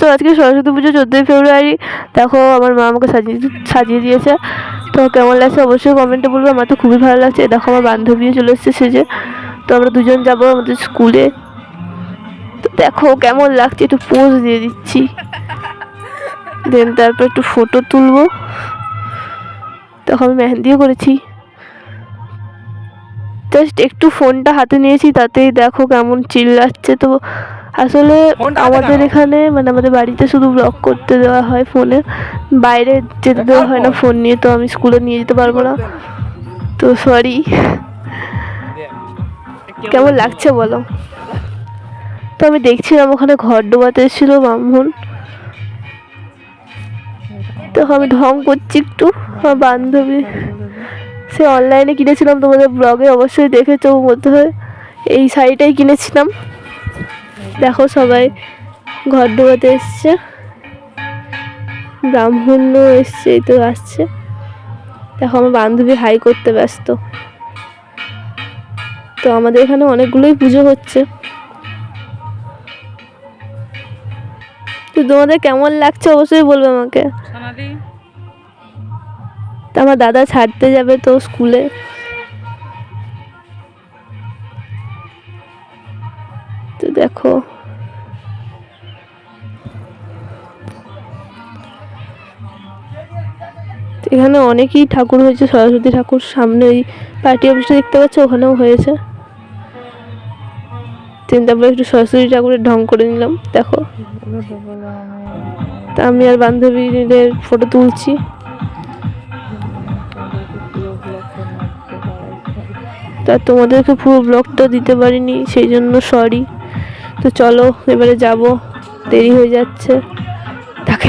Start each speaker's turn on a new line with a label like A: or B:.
A: তো আজকে সরস্বতী পুজো চোদ্দোই ফেব্রুয়ারি। দেখো, আমার মা আমাকে সাজিয়ে সাজিয়ে দিয়েছে। তো কেমন লাগছে অবশ্যই কমেন্টে বলব। আমার তো খুবই ভালো লাগছে। দেখো, আমার বান্ধবীও চলে এসেছে সেজে তো আমরা দুজন যাব আমাদের স্কুলে তো দেখো, কেমন লাগছে। একটু পোজ দিয়ে দিচ্ছি। দেন তারপর একটু ফটো তুলবো। তখন আমি মেহেন্দিও করেছি। জাস্ট একটু ফোনটা হাতে নিয়েছি তাতেই দেখো কেমন চিল্লাচ্ছে। তো আসলে আমাদের এখানে মানে আমাদের বাড়িতে শুধু ব্লগ করতে দেওয়া হয় ফোনে বাইরে যেতে দেওয়া হয় না ফোন নিয়ে তো আমি স্কুলে নিয়ে যেতে পারব না। তো সরি কেমন লাগছে বলো? তো আমি দেখছিলাম ওখানে ঘর ডোবাতে এসেছিল ব্রাহ্মণ। তো আমি ঢং করছি একটু আমার বান্ধবী। সে অনলাইনে কিনেছিলাম, তোমাদের ব্লগে অবশ্যই দেখেছ মধ্যে এই শাড়িটাই কিনেছিলাম। দেখো সবাই, ঘর ডোবাতে এসছে। ব্রাহ্মণও এসছে, এই তো আসছে। দেখো, আমার বান্ধবী হাই করতে ব্যস্ত। তো আমাদের এখানে অনেকগুলোই পুজো হচ্ছে। তো তোমাদের কেমন লাগছে অবশ্যই বলবে আমাকে। তা আমার দাদা ছাড়তে যাবে তো স্কুলে। তো দেখো। এখানে অনেকই ঠাকুর হয়েছে, সরস্বতী ঠাকুর সামনে ওই পার্টি অফিসটা দেখতে পাচ্ছ, ওখানেও হয়েছে। তারপরে একটু সরস্বতী ঠাকুরের ঢং করে নিলাম, দেখো। তা আমি আর বান্ধবীদের ফটো তুলছি। তা তোমাদেরকে পুরো ব্লগটা দিতে পারিনি সেই জন্য সরি তো চলো, এবারে যাব। দেরি হয়ে যাচ্ছে। তাকে